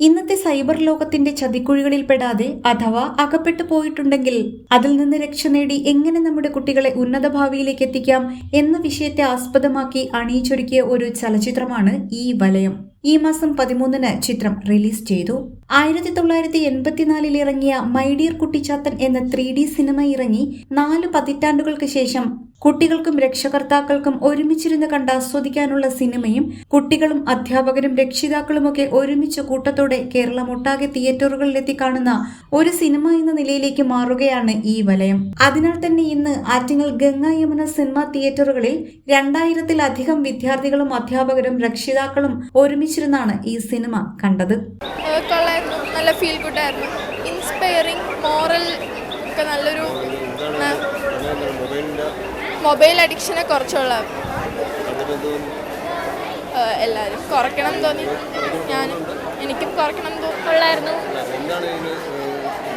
ഇന്നത്തെ സൈബർ ലോകത്തിന്റെ ചതിക്കുഴികളിൽ പെടാതെ അഥവാ അകപ്പെട്ടു പോയിട്ടുണ്ടെങ്കിൽ അതിൽ നിന്ന് രക്ഷ നേടി എങ്ങനെ നമ്മുടെ കുട്ടികളെ ഉന്നത ഭാവിയിലേക്ക് എത്തിക്കാം എന്ന വിഷയത്തെ ആസ്പദമാക്കി അണിയിച്ചൊരുക്കിയ ഒരു ചലച്ചിത്രമാണ് ഈ വലയം. ഈ മാസം പതിമൂന്നിന് ചിത്രം റിലീസ് ചെയ്തു. ആയിരത്തി തൊള്ളായിരത്തി എൺപത്തിനാലിൽ ഇറങ്ങിയ മൈഡിയർ കുട്ടിച്ചാത്തൻ എന്ന ത്രീ ഡി സിനിമ ഇറങ്ങി നാല് പതിറ്റാണ്ടുകൾക്ക് ശേഷം കുട്ടികൾക്കും രക്ഷകർത്താക്കൾക്കും ഒരുമിച്ചിരുന്ന് കണ്ട് ആസ്വദിക്കാനുള്ള സിനിമയും കുട്ടികളും അധ്യാപകരും രക്ഷിതാക്കളുമൊക്കെ ഒരുമിച്ച് കൂട്ടത്തോടെ കേരളമൊട്ടാകെ തിയേറ്ററുകളിലെത്തി കാണുന്ന ഒരു സിനിമ എന്ന നിലയിലേക്ക് മാറുകയാണ് ഈ വലയം. അതിനാൽ തന്നെ ഇന്ന് ആറ്റിങ്ങൽ ഗംഗ യമുന സിനിമ തിയേറ്ററുകളിൽ രണ്ടായിരത്തിലധികം വിദ്യാർത്ഥികളും അധ്യാപകരും രക്ഷിതാക്കളും ഒരുമിച്ചിരുന്നാണ് ഈ സിനിമ കണ്ടത്. നല്ല ഫീൽ ഗുഡായിരുന്നു ഇൻസ്പയറിങ് മോറൽ ഒക്കെ നല്ലൊരു മൊബൈൽ അഡിക്ഷനെ കുറച്ചുള്ള എല്ലാവരും കുറയ്ക്കണം എന്ന് തോന്നി. ഞാനും എനിക്കും കുറയ്ക്കണം തോന്നുന്നു തോന്നി.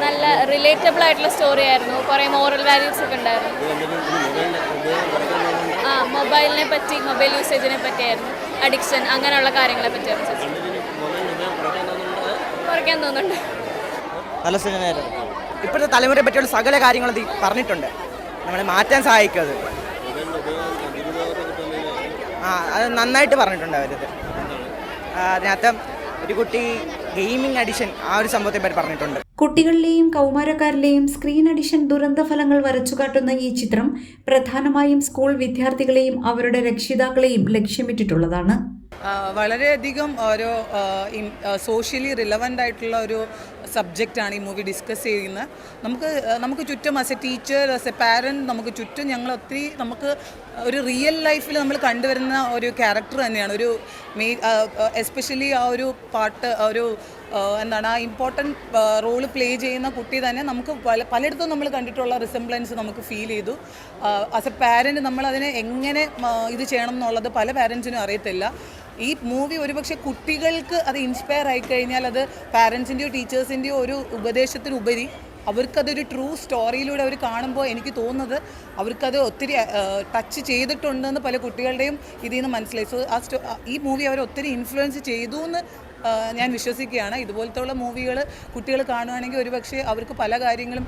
നല്ല റിലേറ്റബിൾ ആയിട്ടുള്ള സ്റ്റോറി ആയിരുന്നു. കുറേ മോറൽ വാല്യൂസ് ഒക്കെ ഉണ്ടായിരുന്നു. ആ മൊബൈലിനെ പറ്റി മൊബൈൽ യൂസേജിനെ പറ്റിയായിരുന്നു. അഡിക്ഷൻ അങ്ങനെയുള്ള കാര്യങ്ങളെ പറ്റിയായിരുന്നു കുറയ്ക്കാൻ തോന്നുന്നുണ്ട്. നല്ല സിനിമയായിരുന്നു ഇപ്പോഴത്തെ തലമുറയെ പറ്റിയുള്ള സകല കാര്യങ്ങളും പറഞ്ഞിട്ടുണ്ട്. നമ്മളെ മാറ്റാൻ സഹായിക്കും അത് ആ അത് നന്നായിട്ട് പറഞ്ഞിട്ടുണ്ട് അവരത് അതിനകത്ത് ഒരു കുട്ടി ഗെയിമിംഗ് അഡിഷൻ ആ ഒരു സംഭവത്തെ പറ്റി പറഞ്ഞിട്ടുണ്ട്. കുട്ടികളിലെയും കൗമാരക്കാരിലെയും സ്ക്രീൻ അഡിഷൻ ദൂരന്തഫലങ്ങൾ വരച്ചു കാട്ടുന്ന ഈ ചിത്രം പ്രധാനമായും സ്കൂൾ വിദ്യാർത്ഥികളെയും അവരുടെ രക്ഷിതാക്കളെയും ലക്ഷ്യമിട്ടിട്ടുള്ളതാണ്. വളരെയധികം ഒരു സോഷ്യലി റിലവന്റ് ആയിട്ടുള്ള ഒരു സബ്ജക്റ്റാണ് ഈ മൂവി ഡിസ്കസ് ചെയ്യുന്നത്. നമുക്ക് നമുക്ക് ചുറ്റും as a teacher as a parent നമുക്ക് ചുറ്റും ഞങ്ങൾ ഒത്തിരി നമുക്ക് ഒരു റിയൽ ലൈഫിൽ നമ്മൾ കണ്ടുവരുന്ന ഒരു ക്യാരക്ടർ തന്നെയാണ്. ഒരു മെയ് എസ്പെഷ്യലി ആ ഒരു പാട്ട് ഒരു എന്താണ് ആ ഇമ്പോർട്ടന്റ് റോൾ പ്ലേ ചെയ്യുന്ന കുട്ടി തന്നെ നമുക്ക് പല പലയിടത്തും നമ്മൾ കണ്ടിട്ടുള്ള റിസംബ്ലൻസ് നമുക്ക് ഫീൽ ചെയ്തു. ആസ് എ പാരന്റ് നമ്മൾ അതിനെ എങ്ങനെ ഇത് ചെയ്യണം എന്നുള്ളത് പല പാരൻസിനും അറിയത്തില്ല. ഈ മൂവി ഒരുപക്ഷെ കുട്ടികൾക്ക് അത് ഇൻസ്പയർ ആയി കഴിഞ്ഞാൽ അത് പാരൻസിന്റെയോ ടീച്ചേഴ്സിന്റെയോ ഒരു ഉപദേശത്തിനുപരി അവർക്കതൊരു ട്രൂ സ്റ്റോറിയിലൂടെ അവർ കാണുമ്പോൾ എനിക്ക് തോന്നുന്നത് അവർക്കത് ഒത്തിരി ടച്ച് ചെയ്തിട്ടുണ്ടെന്ന് പല കുട്ടികളുടെയും ഇതിൽ നിന്ന് മനസ്സിലായി. സോ ആ ഈ മൂവി അവർ ഒത്തിരി ഇൻഫ്ലുവൻസ് ചെയ്തു എന്ന് ഞാൻ വിശ്വസിക്കുകയാണ്. ഇതുപോലത്തെ ഉള്ള മൂവികൾ കുട്ടികൾ കാണുകയാണെങ്കിൽ ഒരുപക്ഷെ അവർക്ക് പല കാര്യങ്ങളും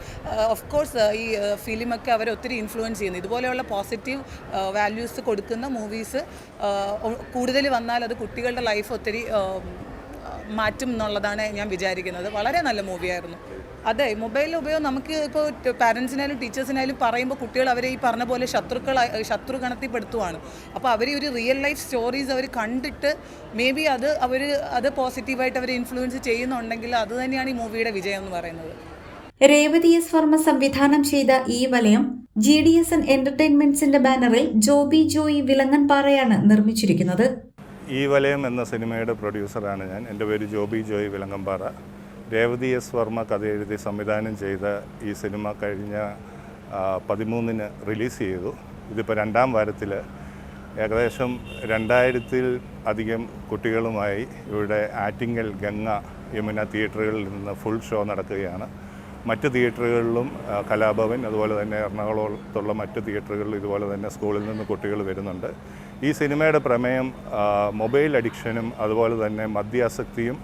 ഓഫ് കോഴ്സ് ഈ ഫിലിമൊക്കെ അവരെ ഒത്തിരി ഇൻഫ്ലുവൻസ് ചെയ്യുന്നു. ഇതുപോലെയുള്ള പോസിറ്റീവ് വാല്യൂസ് കൊടുക്കുന്ന മൂവീസ് കൂടുതൽ വന്നാൽ അത് കുട്ടികളുടെ ലൈഫ് ഒത്തിരി മാറ്റും എന്നുള്ളതാണ് ഞാൻ വിചാരിക്കുന്നത്. വളരെ നല്ല മൂവിയായിരുന്നു അതെ മൊബൈൽ ഉപയോഗം നമുക്ക് ഇപ്പോൾ പാരൻസിനായാലും ടീച്ചേഴ്സിനായാലും പറയുമ്പോൾ കുട്ടികൾ അവരെ ഈ പറഞ്ഞ പോലെ ശത്രുക്കളായി ശത്രു ഗണത്തിൽപ്പെടുത്തുവാണ്. അപ്പോൾ അവർ ഒരു റിയൽ ലൈഫ് സ്റ്റോറീസ് അവർ കണ്ടിട്ട് മേ ബി അത് അവർ അത് പോസിറ്റീവായിട്ട് അവർ ഇൻഫ്ലുവൻസ് ചെയ്യുന്നുണ്ടെങ്കിൽ അത് തന്നെയാണ് ഈ മൂവിയുടെ വിജയം എന്ന് പറയുന്നത്. രേവതി എസ് വർമ്മ സംവിധാനം ചെയ്ത ഈ വലയം ജി ഡി എസ് എൻ എന്റർടൈൻമെന്റ്സിന്റെ ബാനറിൽ ജോബി ജോയി വിലങ്ങൻപാറയാണ് നിർമ്മിച്ചിരിക്കുന്നത്. ഈ വലയം എന്ന സിനിമയുടെ പ്രൊഡ്യൂസറാണ് ഞാൻ. എന്റെ പേര് ജോബി ജോയി വിലങ്ങമ്പാറ രേവതി എസ് വർമ്മ കഥ എഴുതി സംവിധാനം ചെയ്ത ഈ സിനിമ കഴിഞ്ഞ പതിമൂന്നിന് റിലീസ് ചെയ്തു. ഇതിപ്പോൾ രണ്ടാം വാരത്തിൽ ഏകദേശം രണ്ടായിരത്തിൽ അധികം കുട്ടികളുമായി ഇവിടെ ആറ്റിങ്ങൽ ഗംഗ യമുന തിയേറ്ററുകളിൽ നിന്ന് ഫുൾ ഷോ നടക്കുകയാണ്. മറ്റ് തിയേറ്ററുകളിലും കലാഭവൻ അതുപോലെ തന്നെ എറണാകുളത്തുള്ള മറ്റ് തിയേറ്ററുകളിലും ഇതുപോലെ തന്നെ സ്കൂളിൽ നിന്ന് കുട്ടികൾ വരുന്നുണ്ട്. ഈ സിനിമയുടെ പ്രമേയം മൊബൈൽ അഡിക്ഷനും അതുപോലെ തന്നെ മദ്യാസക്തിയും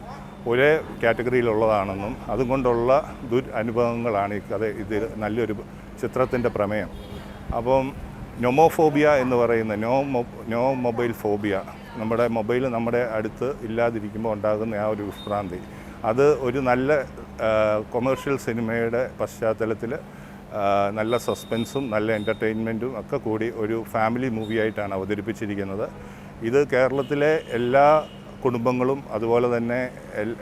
ഒരേ കാറ്റഗറിയിലുള്ളതാണെന്നും അതുകൊണ്ടുള്ള ദുർ അനുഭവങ്ങളാണ് ഈ കഥ ഇതിൽ നല്ലൊരു ചിത്രത്തിന്റെ പ്രമേയം. അപ്പം നൊമോഫോബിയ എന്ന് പറയുന്ന നോ നോ മൊബൈൽ ഫോബിയ നമ്മുടെ മൊബൈൽ നമ്മുടെ അടുത്ത് ഇല്ലാതിരിക്കുമ്പോൾ ഉണ്ടാകുന്ന ആ ഒരു വിഭ്രാന്തി. അത് ഒരു നല്ല കൊമേഴ്ഷ്യൽ സിനിമയുടെ പശ്ചാത്തലത്തിൽ നല്ല സസ്പെൻസും നല്ല എന്റർടൈൻമെന്റും ഒക്കെ കൂടി ഒരു ഫാമിലി മൂവിയായിട്ടാണ് അവതരിപ്പിച്ചിരിക്കുന്നത്. ഇത് കേരളത്തിലെ എല്ലാ കുടുംബങ്ങളും അതുപോലെ തന്നെ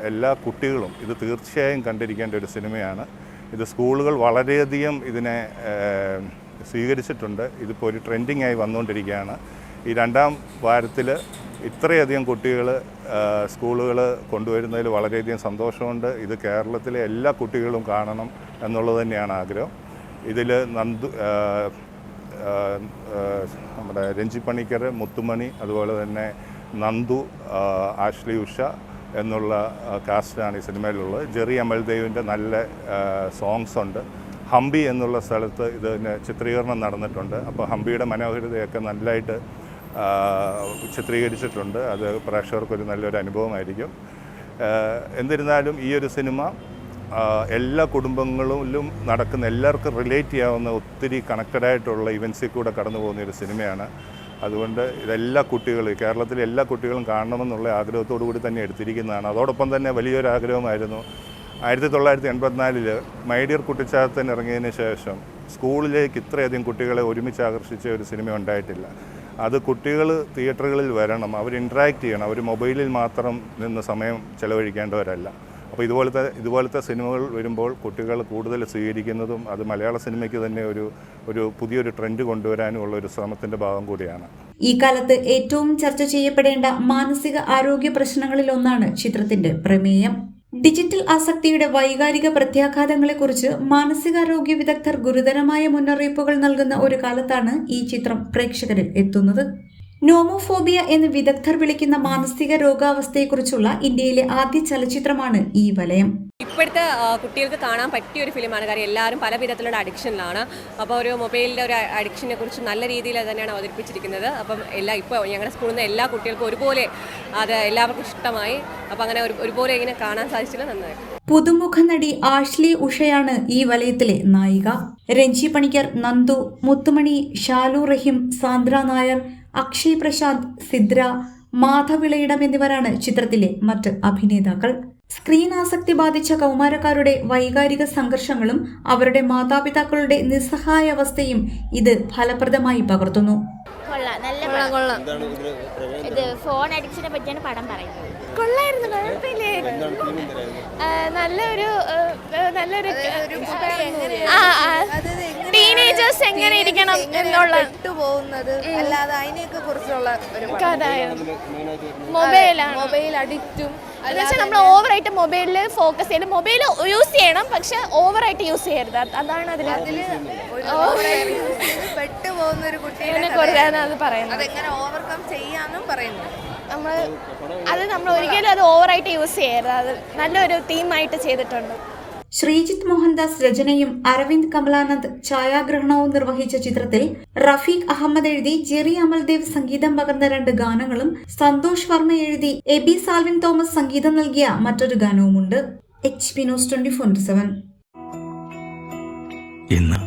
എല്ലാ കുട്ടികളും ഇത് തീർച്ചയായും കണ്ടിരിക്കേണ്ട ഒരു സിനിമയാണ്. ഇത് സ്കൂളുകൾ വളരെയധികം ഇതിനെ സ്വീകരിച്ചിട്ടുണ്ട്. ഇതിപ്പോൾ ഒരു ട്രെൻഡിങ് ആയി വന്നുകൊണ്ടിരിക്കുകയാണ് ഈ രണ്ടാം വാരത്തിൽ ഇത്രയധികം കുട്ടികൾ സ്കൂളുകൾ കൊണ്ടുവരുന്നതിൽ വളരെയധികം സന്തോഷമുണ്ട്. ഇത് കേരളത്തിലെ എല്ലാ കുട്ടികളും കാണണം എന്നുള്ളത് തന്നെയാണ് ആഗ്രഹം. ഇതിൽ നന്ദു നമ്മുടെ രഞ്ജി പണിക്കർ മുത്തുമണി അതുപോലെ തന്നെ നന്ദു ആഷ്ലി ഉഷ എന്നുള്ള കാസ്റ്റാണ് ഈ സിനിമയിലുള്ളത്. ജെറി അമൽദേവിന്റെ നല്ല സോങ്സ് ഉണ്ട്. ഹംപി എന്നുള്ള സ്ഥലത്ത് ഇതിന് ചിത്രീകരണം നടന്നിട്ടുണ്ട്. അപ്പോൾ ഹംപിയുടെ മനോഹരിതയൊക്കെ നല്ലതായിട്ട് ചിത്രീകരിച്ചിട്ടുണ്ട്. അത് പ്രേക്ഷകർക്കൊരു നല്ലൊരു അനുഭവമായിരിക്കും. എന്നിരുന്നാലും ഈ ഒരു സിനിമ എല്ലാ കുടുംബങ്ങളിലും നടക്കുന്ന എല്ലാവർക്കും റിലേറ്റ് ചെയ്യാവുന്ന ഒത്തിരി കണക്റ്റഡ് ആയിട്ടുള്ള ഇവൻസിൽ കൂടെ കടന്നു പോകുന്ന ഒരു സിനിമയാണ്. അതുകൊണ്ട് ഇതെല്ലാ കുട്ടികൾ കേരളത്തിലെ എല്ലാ കുട്ടികളും കാണണമെന്നുള്ള ആഗ്രഹത്തോടു കൂടി തന്നെ എടുത്തിരിക്കുന്നതാണ്. അതോടൊപ്പം തന്നെ വലിയൊരു ആഗ്രഹമായിരുന്നു. ആയിരത്തി തൊള്ളായിരത്തി എൺപത്തിനാലിൽ മൈഡിയർ കുട്ടിച്ചാത്തൻ ഇറങ്ങിയതിന് ശേഷം സ്കൂളിലേക്ക് ഇത്രയധികം കുട്ടികളെ ഒരുമിച്ച് ആകർഷിച്ച ഒരു സിനിമ ഉണ്ടായിട്ടില്ല. അത് കുട്ടികൾ തിയേറ്ററുകളിൽ വരണം അവർ ഇൻട്രാക്ട് ചെയ്യണം. അവർ മൊബൈലിൽ മാത്രം നിന്ന് സമയം ചെലവഴിക്കേണ്ടവരല്ല. അപ്പോൾ ഇതുപോലത്തെ ഇതുപോലത്തെ സിനിമകൾ വരുമ്പോൾ കുട്ടികൾ കൂടുതൽ സ്വീകരിക്കുന്നതും അത് മലയാള സിനിമയ്ക്ക് തന്നെ ഒരു ഒരു പുതിയൊരു ട്രെൻഡ് കൊണ്ടുവരാനും ഉള്ള ഒരു ശ്രമത്തിന്റെ ഭാഗം കൂടിയാണ്. ഈ കാലത്ത് ഏറ്റവും ചർച്ച ചെയ്യപ്പെടേണ്ട മാനസിക ആരോഗ്യ പ്രശ്നങ്ങളിൽ ഒന്നാണ് ചിത്രത്തിന്റെ പ്രമേയം. ഡിജിറ്റൽ ആസക്തിയുടെ വൈകാരിക പ്രത്യാഘാതങ്ങളെക്കുറിച്ച് മാനസികാരോഗ്യ വിദഗ്ധർ ഗുരുതരമായ മുന്നറിയിപ്പുകൾ നൽകുന്ന ഒരു കാലത്താണ് ഈ ചിത്രം പ്രേക്ഷകരിൽ എത്തുന്നത്. നോമോഫോബിയ എന്ന് വിദഗ്ധർ വിളിക്കുന്ന മാനസിക രോഗാവസ്ഥയെക്കുറിച്ചുള്ള ഇന്ത്യയിലെ ആദ്യ ചലച്ചിത്രമാണ് ഈ വലയം. ഇപ്പോഴത്തെ കുട്ടികൾക്ക് കാണാൻ പറ്റിയ ഒരു ഫിലിമാണ്. കാര്യം എല്ലാവരും പല വിധത്തിലുള്ള അഡിക്ഷനിലാണ്. അപ്പോൾ ഒരു മൊബൈലിന്റെ ഒരു അഡിക്ഷനെ കുറിച്ച് നല്ല രീതിയിൽ തന്നെയാണ് അവതരിപ്പിച്ചിരിക്കുന്നത്. അപ്പം എല്ലാ ഇപ്പോൾ ഞങ്ങളുടെ സ്കൂളിൽ നിന്ന് എല്ലാ കുട്ടികൾക്കും ഒരുപോലെ അത് എല്ലാവർക്കും ഇഷ്ടമായി. അപ്പം അങ്ങനെ ഒരു ഒരുപോലെ ഇങ്ങനെ കാണാൻ സാധിച്ചില്ല. നന്നായി. പുതുമുഖ നടി ആഷ്ലി ഉഷയാണ് ഈ വലയത്തിലെ നായിക. രഞ്ജി പണിക്കർ നന്ദു മുത്തുമണി ഷാലു റഹീം സാന്ദ്ര നായർ അക്ഷയ് പ്രശാന്ത് സിദ്ര മാധവിളയിടം എന്നിവരാണ് ചിത്രത്തിലെ മറ്റ് അഭിനേതാക്കൾ. സ്ക്രീൻ ആസക്തി ബാധിച്ച കൗമാരക്കാരുടെ വൈകാരിക സംഘർഷങ്ങളും അവരുടെ മാതാപിതാക്കളുടെ നിസ്സഹായ അവസ്ഥയും ഇത് ഫലപ്രദമായി പകർത്തുന്നു. കൊള്ളാം. നല്ല കൊള്ളാം പടം. കൊള്ളാം ഇത്? ഫോൺ അഡിക്ഷനെ പറ്റിയാണ് പടം പറയുന്നത്. കൊള്ളായിരുന്നു കുഴപ്പമില്ലായിരുന്നു നല്ലൊരു നല്ലൊരു ടീനേജേഴ്സ് എങ്ങനെ ഇരിക്കണം എന്നുള്ള പോകുന്നത് അല്ലാതെ അതിനെയൊക്കെ കുറിച്ചുള്ള ഒരു മൊബൈലാണ് മൊബൈൽ അഡിക്റ്റും എന്നുവെച്ചാൽ നമ്മൾ ഓവറായിട്ട് മൊബൈലിൽ ഫോക്കസ് ചെയ്യണം മൊബൈൽ യൂസ് ചെയ്യണം പക്ഷെ ഓവറായിട്ട് യൂസ് ചെയ്യരുത്. അതാണ് അതിൽ പെട്ടു പോകുന്ന ഒരു കുട്ടിയെ ഇതിനെ അത് പറയുന്നത്. അതെങ്ങനെ ഓവർകം ചെയ്യാന്നും പറയുന്നു നമ്മൾ അത് നമ്മൾ ഒരിക്കലും അത് ഓവറായിട്ട് യൂസ് ചെയ്യരുത്. അത് നല്ലൊരു തീമായിട്ട് ചെയ്തിട്ടുണ്ട്. ശ്രീജിത്ത് മോഹൻദാസ് രചനയും അരവിന്ദ് കമലാനന്ദ് ഛായാഗ്രഹണവും നിർവഹിച്ച ചിത്രത്തിൽ റഫീഖ് അഹമ്മദ് എഴുതി ജെറി അമൽദേവ് സംഗീതം പകർന്ന രണ്ട് ഗാനങ്ങളും സന്തോഷ് വർമ്മ എഴുതി എബി സാൽവിൻ തോമസ് സംഗീതം നൽകിയ മറ്റൊരു ഗാനവുമുണ്ട്. H P news twenty four seven. ഇന്ന്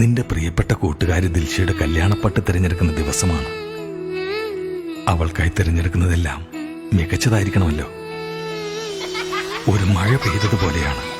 നിന്റെ പ്രിയപ്പെട്ട കൂട്ടുകാരി ദിൽഷയുടെ കല്യാണപ്പട്ട് തിരഞ്ഞെടുക്കുന്ന ദിവസമാണ്. അവൾക്കായി തിരഞ്ഞെടുക്കുന്നതെല്ലാം മികച്ചതായിരിക്കണമല്ലോ. ഒരു മഴ പെയ്തതുപോലെയാണ്.